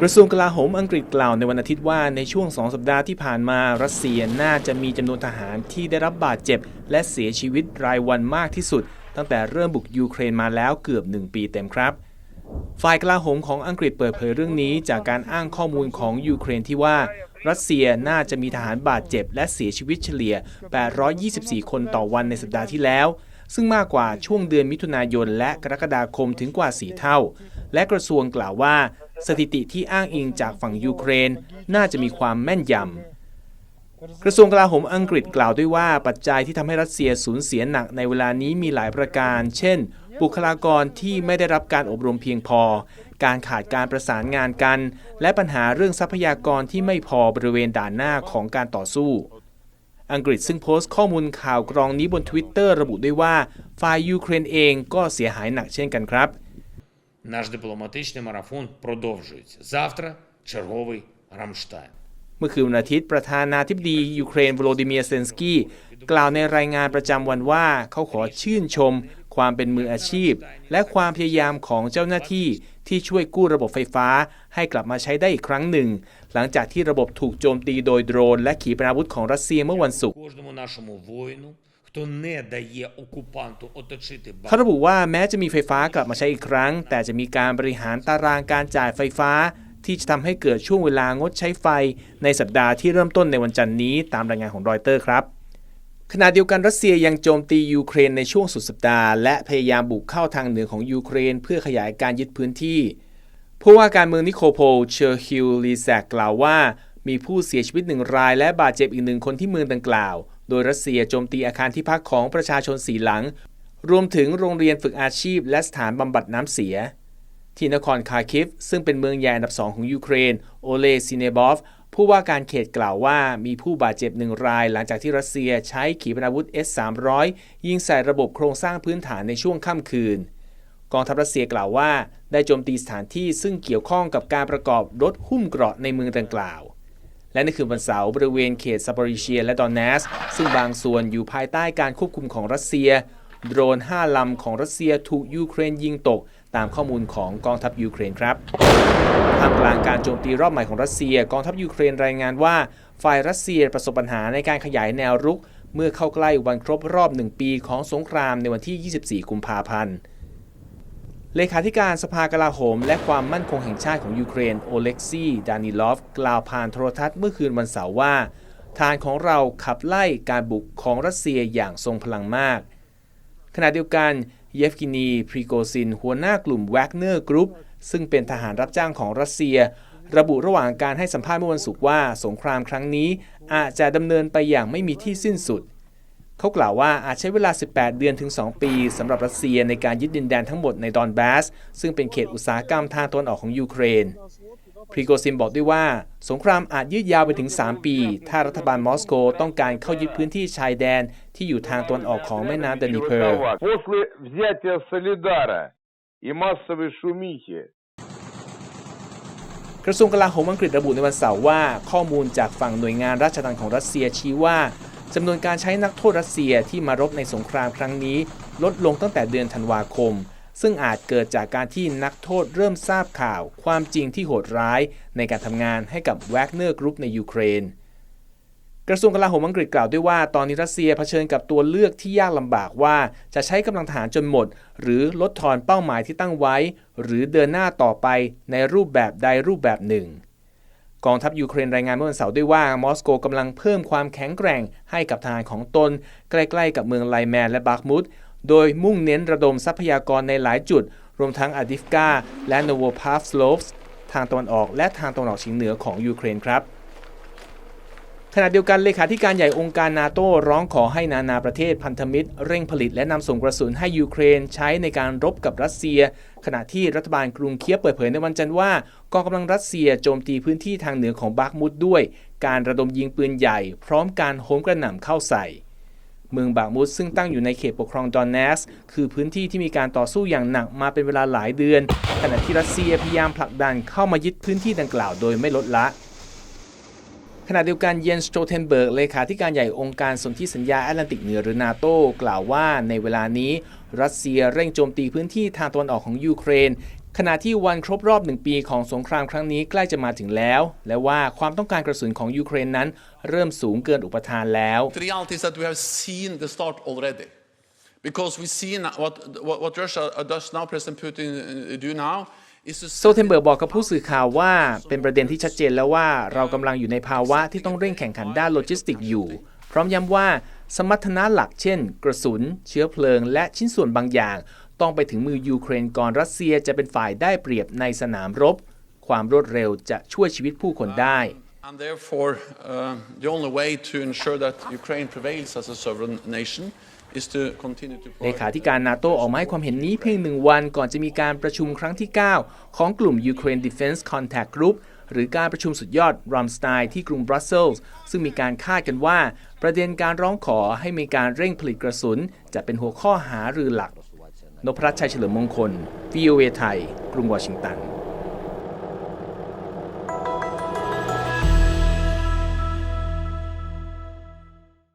กระทรวงกลาโหมอังกฤษกล่าวในวันอาทิตย์ว่าในช่วง 2 สัปดาห์ที่ผ่านมารัสเซียน่าจะมีจำนวนทหารที่ได้รับบาดเจ็บ และเสียชีวิตรายวันมากที่สุด ตั้งแต่เริ่มบุกยูเครนมาแล้วเกือบ 1 ปีเต็มครับ ฝ่ายกลาโหมของอังกฤษเปิดเผยเรื่องนี้จากการอ้างข้อมูลของยูเครนที่ว่า รัสเซียน่าจะมีทหารบาดเจ็บ และเสียชีวิตเฉลี่ย 824 คนต่อวันในสัปดาห์ที่แล้วซึ่งมากกว่าช่วงเดือนมิถุนายนและกรกฎาคมถึงกว่า 4 เท่า และกระทรวงกล่าวว่า สถิติที่อ้างอิงจากฝั่งยูเครน น่าจะมีความแม่นยำ กระทรวงกลาโหมอังกฤษกล่าวด้วยว่าปัจจัยที่ทำให้รัสเซียสูญเสียหนักในเวลานี้มีหลายประการ เช่น บุคลากรที่ไม่ได้รับการอบรมเพียงพอ การขาดการประสานงานกัน และปัญหาเรื่องทรัพยากรที่ไม่พอบริเวณด่านหน้าของการต่อสู้อังกฤษซึ่งโพสต์ข้อมูลข่าวกรองนี้บน Twitter ระบุด้วยว่าฝ่ายยูเครนเองก็เสียหายหนักเช่นกันครับ Наш дипломатичний марафон продовжується. Завтра черговий Рамштайн. เมื่อคืนวันอาทิตย์ประธานาธิบดียูเครนโวโลดิเมียร์เซนสกี้กล่าวในรายงานประจำวันว่าเขาขอชื่นชม ความเป็นมืออาชีพ และความพยายามของเจ้าหน้าที่ที่ช่วยกู้ระบบไฟฟ้า ให้กลับมาใช้ได้อีกครั้งหนึ่ง หลังจากที่ระบบถูกโจมตีโดยโดรน และขีปนาวุธของรัสเซียเมื่อวันศุกร์ เขาระบุว่าแม้จะมีไฟฟ้ากลับมาใช้อีกครั้ง แต่จะมีการบริหารตารางการจ่ายไฟฟ้า ที่จะทำให้เกิดช่วงเวลางดใช้ไฟ ในสัปดาห์ที่เริ่มต้นในวันจันทร์นี้ตามรายงานของรอยเตอร์ครับขณะเดียวกันรัสเซียยังโจมตียูเครนในช่วงสุดสัปดาห์และพยายามบุกเข้าทางเหนือของยูเครน เพื่อขยายการยึดพื้นที่ผู้ว่าการเมืองนิโคโปลเชอร์ฮิลลีแซกกล่าวว่า มีผู้เสียชีวิตหนึ่งรายและบาดเจ็บอีกหนึ่งคนที่เมืองดังกล่าว โดยรัสเซียโจมตีอาคารที่พักของประชาชนสีหลัง รวมถึงโรงเรียนฝึกอาชีพ และสถานบำบัดน้ำเสีย ที่นครคาคิฟ ซึ่งเป็นเมืองใหญ่อันดับสองของยูเครน โอเลซินเนบอฟผู้ว่าการเขตกล่าวว่ามีผู้บาดเจ็บหนึ่งราย หลังจากที่รัสเซียใช้ขีปนาวุธ S-300 ยิงใส่ระบบโครงสร้างพื้นฐานในช่วงค่ำคืน กองทัพรัสเซียกล่าวว่า ได้โจมตีสถานที่ซึ่งเกี่ยวข้องกับการประกอบรถหุ้มเกราะในเมืองดังกล่าว และในคืนวันเสาร์บริเวณเขตซาปอริเชียและดอนเนส ซึ่งบางส่วนอยู่ภายใต้การควบคุมของรัสเซีย โดรน 5 ลำของรัสเซียถูกยูเครนยิงตก ตามข้อมูลของกองทัพยูเครนครับท่ามกลางการโจมตีรอบใหม่ของรัสเซีย กองทัพยูเครนรายงานว่า ฝ่ายรัสเซียประสบปัญหาในการขยายแนวรุก เมื่อเข้าใกล้วันครบรอบหนึ่งปีของสงครามในวันที่ 24 กุมภาพันธ์ เลขาธิการสภากลาโหม และความมั่นคงแห่งชาติของยูเครนโอเล็กซีดานิลอฟ กล่าวผ่านโทรทัศน์เมื่อคืนวันเสาร์ว่า ทารของเราขับไล่การบุกของรัสเซียอย่างทรงพลังมาก ขณะเดียวกัน เยฟกินี พรีโกซิน หัวหน้ากลุ่มแวกเนอร์กรุ๊ปซึ่งเป็นทหารรับจ้างของรัสเซีย ระบุระหว่างการให้สัมภาษณ์เมื่อวันศุกร์ว่า สงครามครั้งนี้อาจจะดำเนินไปอย่างไม่มีที่สิ้นสุด เขากล่าวว่าอาจใช้เวลา 18 เดือนถึง 2 ปีสำหรับรัสเซียในการยึดดินแดนทั้งหมดในดอนบาส ซึ่งเป็นเขตอุตสาหกรรมทางตอนออกของยูเครนพริโกซินบอกด้วยว่า สงครามอาจยืดยาวไปถึง 3 ปี ถ้ารัฐบาลมอสโกต้องการเข้ายึดพื้นที่ชายแดนที่อยู่ทางตอนออกของแม่น้ำดานิเพลกระทรวงกลาโหมอังกฤษระบุในวันเสาร์ว่า ข้อมูลจากฝั่งหน่วยงานราชทัณฑ์ของรัสเซียชี้ว่า จำนวนการใช้นักโทษรัสเซียที่มารบในสงครามครั้งนี้ ลดลงตั้งแต่เดือนธันวาคม ซึ่งอาจเกิดจากการที่นักโทษเริ่มทราบข่าว ความจริงที่โหดร้ายในการทำงานให้กับแวกเนอร์กรุ๊ปในยูเครน กระทรวงกลาโหมอังกฤษกล่าวด้วยว่า ตอนนี้รัสเซียเผชิญกับตัวเลือกที่ยากลำบากว่าจะใช้กำลังทหารจนหมด หรือลดทอนเป้าหมายที่ตั้งไว้ หรือเดินหน้าต่อไปในรูปแบบใดรูปแบบหนึ่ง กองทัพยูเครนรายงานเมื่อวันเสาร์ด้วยว่ามอสโกกำลังเพิ่มความแข็งแกร่งให้กับทหารของตน ใกล้ๆ กับเมืองไลแมนและบาคมุตโดยมุ่งเน้นระดมทรัพยากรในหลายจุด รวมทั้งอาดิฟกาและโนโวพาฟสโลฟส์ทางตะวันออกและทางตะวันออกเฉียงเหนือของยูเครนครับ ขณะเดียวกันเลขาธิการใหญ่องค์การนาโต้ร้องขอให้นานาประเทศพันธมิตร เร่งผลิตและนำส่งกระสุนให้ยูเครนใช้ในการรบกับรัสเซีย ขณะที่รัฐบาลกรุงเคียบเปิดเผยในวันจันทร์ว่ากองกำลังรัสเซียโจมตีพื้นที่ทางเหนือของบาคมุดด้วย การระดมยิงปืนใหญ่ พร้อมการโหมกระหน่ำเข้าใส่เมืองบากมุดซึ่งตั้งอยู่ในเขตปกครองดอนเนส คือพื้นที่ที่มีการต่อสู้อย่างหนักมาเป็นเวลาหลายเดือน ขณะที่รัสเซียพยายามผลักดันเข้ามายึดพื้นที่ดังกล่าวโดยไม่ลดละ ขณะเดียวกันเยนสโตเทนเบิร์กเลขาธิการใหญ่องค์การสนธิสัญญาแอตแลนติกเหนือหรือนาโตกล่าวว่าในเวลานี้ รัสเซียเร่งโจมตีพื้นที่ทางตะวันออกของยูเครน ขณะที่วันครบรอบหนึ่งปีของสงครามครั้งนี้ใกล้จะมาถึงแล้ว และว่าความต้องการกระสุนของยูเครนนั้น เริ่มสูงเกินอุปทานแล้ว The reality is that we have seen the start already. Because we see what what, what Russia does now, President Putin do now, โซเทนเบิร์กบอกกับผู้สื่อข่าวว่า เป็นประเด็นที่ชัดเจนแล้วว่าเรากำลังอยู่ในภาวะที่ต้องเร่งแข่งขันด้านโลจิสติกอยู่ พร้อมย้ำว่าสมรรถนะหลักเช่น กระสุน เชื้อเพลิง และชิ้นส่วนบางอย่าง ต้องไปถึงมือยูเครนก่อนรัสเซียจะเป็นฝ่ายได้เปรียบในสนามรบ ความรวดเร็วจะช่วยชีวิตผู้คนได้ And therefore, uh, the only way to ensure that Ukraine prevails as a sovereign nation is to continue to เลขาธิการนาโตออกมาให้ความเห็นนี้เพียงหนึ่งวันก่อนจะมีการประชุมครั้งที่ 9 ของกลุ่ม Ukraine Defense Contact Group หรือการประชุมสุดยอดรัมสไตน์ที่กรุงบรัสเซลส์ซึ่งมีการคาดกันว่า ประเด็นการร้องขอให้มีการเร่งผลิตกระสุน จะเป็นหัวข้อหารือหลัก นพรัชชัยเฉลิมมงคล VOA ไทย กรุงวอชิงตัน